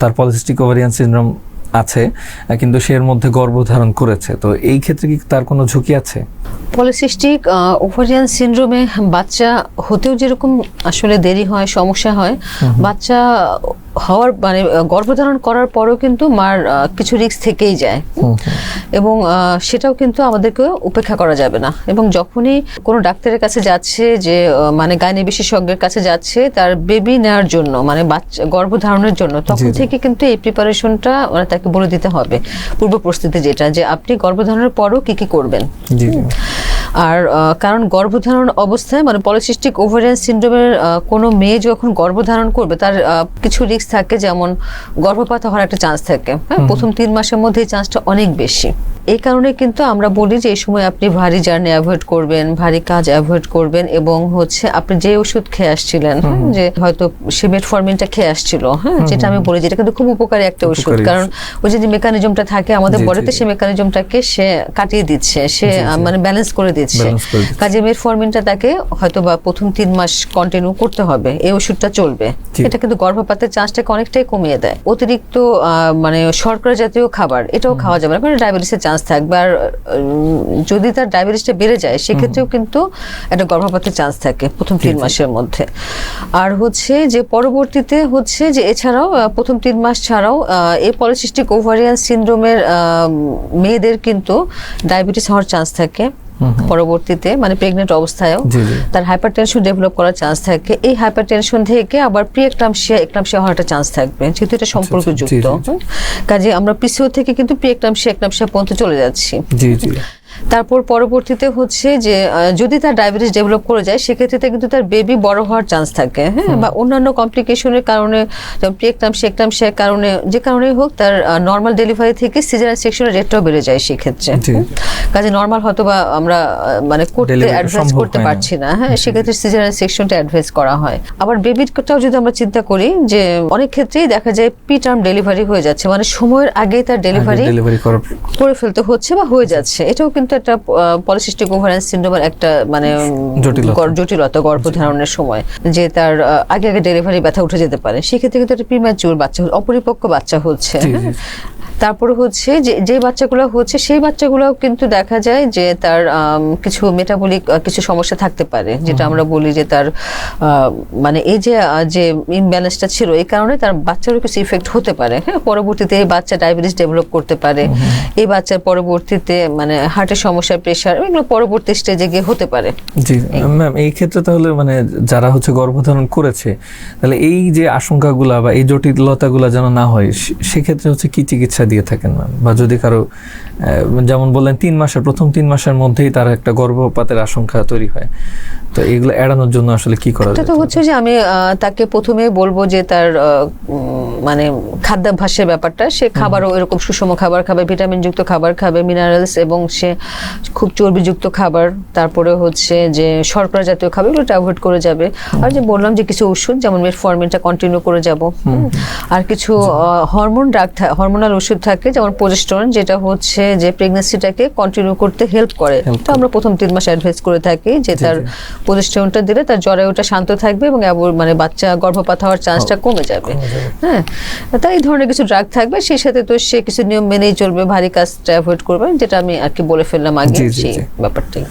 তার polycystic ovarian syndrome আছে কিন্তু সে এর মধ্যে গর্ভধারণ করেছে। তো এই ক্ষেত্রে কি তার কোনো ঝুঁকি আছে? পলিসিস্টিক ওভারিয়ান সিনড্রোমে বাচ্চা হতেও যেরকম আসলে দেরি হয় সমস্যা হয় বাচ্চা হওয়ার মানে গর্ভধারণ করার পরেও কিন্তু মার কিছু রিস্ক থেকেই যায়। এবং সেটাও কিন্তু আমাদেরকে উপেক্ষা করা যাবে না। এবং যখনই কোনো ডাক্তারের কাছে যাচ্ছে যে মানে গাইনি বিশেষজ্ঞের কাছে যাচ্ছে তার বেবি নেওয়ার জন্য মানে বাচ্চা গর্ভধারণের জন্য তখন। থেকে কিন্তু এই প্রিপারেশনটা মানে তাকে বলে দিতে হবে। পূর্ব প্রস্তুতি যেটা যে আপনি গর্ভধারণের পরও কি কি করবেন। আর কারণ গর্ভধারণ অবস্থায় মানে পলিসিস্টিক ওভারিয়ান সিন্ড্রোমের কোনো মেয়ে যখন গর্ভধারণ করবে তার কিছু রিস্ক থাকে যেমন গর্ভপাত হওয়ার একটা চান্স থাকে। হ্যাঁ প্রথম তিন মাসের মধ্যে এই চান্সটা অনেক বেশি। এই কারণে কিন্তু আমরা বলি যে এই সময় আপনি ভারী জার্নি অ্যাভয়েড করবেন ভারী কাজ অ্যাভয়েড করবেন এবং হচ্ছে আপনি যে ওষুধ খেয়ে আসছিলেন যে হয়তো সে মেটফরমিনটা খেয়ে আসছিল হ্যাঁ যেটা আমি বলি যেটা কিন্তু খুব উপকারী একটা ওষুধ। কারণ ওই যে মেকানিজমটা থাকে আমাদের বডিতে। সে মেকানিজমটাকে সে কাটিয়ে দিচ্ছে সে মানে ব্যালেন্স করে দিচ্ছে। কাজে মেটফরমিনটা তাকে হয়তো বা প্রথম তিন মাস কন্টিনিউ করতে হবে এই ওষুধটা চলবে। এটা কিন্তু গর্ভপাতের চান্সটাকে অনেকটাই কমিয়ে দেয়। অতিরিক্ত আহ, মানে শর্করা জাতীয় খাবার এটাও খাওয়া যাবে না কারণ ডায়াবেটিসের চান্স থাকবে। আর যদি তার ডায়াবেটিসটা বেড়ে যায় সেক্ষেত্রেও কিন্তু একটা গর্ভপাতের চান্স থাকে প্রথম তিন মাসের মধ্যে। আর হচ্ছে যে পরবর্তীতে হচ্ছে যে এছাড়াও প্রথম তিন মাস ছাড়াও এই পলিসিস্টিক ওভারিয়ান সিন্ড্রোমের মেয়েদের কিন্তু ডায়াবেটিস হওয়ার চান্স থাকে। পরবর্তীতে মানে প্রেগনেন্ট অবস্থায়ও। তার হাইপারটেনশন ডেভেলপ করার চান্স থাকে এই হাইপারটেনশন থেকে আবার প্রি একটামশিয়া একটামশিয়া হওয়ার একটা চান্স থাকবে যেহেতু এটা সম্পর্কযুক্ত আচ্ছা, জি। হুম? কাজে আমরা পিসিও থেকে কিন্তু প্রি একটামশিয়া একটামশিয়া পর্যন্ত চলে যাচ্ছি জি জি তারপর পরবর্তীতে হচ্ছে যে যদি তার ডায়াবেটিস ডেভেলপ করে যায় সেক্ষেত্রে কিন্তু তার বেবি বড় হওয়ার চান্স থাকে হ্যাঁ? বা অন্যান্য কমপ্লিকেশনের কারণে যেমন প্রিয়েকটাম সেকটামশিয়ার কারণে যে কারণেই হোক তার নর্মাল ডেলিভারি থেকে সিজার সেকশনের রেটটাও বেড়ে যায় সেক্ষেত্রে কাজে নর্মাল হয়তো বা আমরা মানে করতে অ্যাডভাইস করতে পারছি না হ্যাঁ? সেক্ষেত্রে সিজার সেকশনটা অ্যাডভাইস করা হয়। আবার বেবিটাও যদি আমরা চিন্তা করি যে অনেক ক্ষেত্রেই দেখা যায় পি টার্ম ডেলিভারি হয়ে যাচ্ছে মানে সময়ের আগেই তার ডেলিভারি ডেলিভারি করে ফেলতে হচ্ছে বা হয়ে যাচ্ছে। এটাও কিন্তু একটা পলিসিস্টিক ওভারেন্স সিন্ড্রোমের একটা মানে জটিলতা। গর্ভধারণের সময় যে তার আগে আগে ডেলিভারি ব্যথা উঠে যেতে পারে সেক্ষেত্রে কিন্তু একটা প্রিম্যাচুর বাচ্চা হচ্ছে, অপরিপক্ক বাচ্চা হচ্ছে। হ্যাঁ? তারপরে হচ্ছে যে যে বাচ্চাগুলো হচ্ছে সেই বাচ্চাগুলো কিন্তু দেখা যায় যে তার কিছু মেটাবলিক কিছু সমস্যা থাকতে পারে। যেটা আমরা বলি যে তার মানে এই যে যে ইমব্যালেন্সটা ছিল এই কারণে তার বাচ্চারও কিছু ইফেক্ট হতে পারে। হ্যাঁ পরবর্তীতে এই বাচ্চা ডায়াবেটিস ডেভেলপ করতে পারে। এই বাচ্চার পরবর্তীতে মানে হার্টের সমস্যা প্রেশার এগুলো পরবর্তী স্টেজে গিয়ে হতে পারে। জি ম্যাম এই ক্ষেত্রে তাহলে মানে যারা হচ্ছে গর্ভধারণ করেছে তাহলে এই যে আশঙ্কাগুলা বা এই জটিলতাগুলা যেন না হয় সেক্ষেত্রে হচ্ছে কি চিকিৎসা দিয়ে থাকেন ম্যাম বা যদি কারও যেমন বললেন তিন মাসের প্রথম তিন মাসের মধ্যেই তার একটা গর্ভপাতের আশঙ্কা তৈরি হয়। তো এগুলো এড়ানোর জন্য আসলে কি করা তো হচ্ছে যে আমি তাকে প্রথমে বলব যে তার মানে খাদ্যাভ্যাসের ব্যাপারটা। সে খাবারও এরকম সুষম খাবার খাবে ভিটামিন যুক্ত খাবার খাবে মিনারেলস এবং সে খুব চর্বিযুক্ত খাবার। তারপরে হচ্ছে যে শর্করা জাতীয় খাবার এগুলো অ্যাভয়েড করে যাবে। আর যে বললাম যে কিছু ওষুধ যেমন মেটফরমিনটা কন্টিনিউ করে যাব। আর কিছু হরমোন ড্রাগ হরমোনাল ওষুধ থাকে যেমন প্রোজেস্টেরন যেটা হচ্ছে যে প্রেগনেন্সিটাকে কন্টিনিউ করতে হেল্প করে। তো আমরা প্রথম তিন মাস অ্যাডভাইস করে থাকি যে তার প্রতিষ্ঠানটা দিলে তার জরায়ুটা শান্ত থাকবে এবং মানে বাচ্চা গর্ভপাত হওয়ার চান্সটা কমে যাবে। হ্যাঁ তাই এই ধরনের কিছু ড্রাগ থাকবে সেই সাথে তো সে কিছু নিয়ম মেনেই চলবে ভারী কাজটা অ্যাভয়েড করবে যেটা আমি আর কি বলে ফেললাম আগে সেই ব্যাপারটাই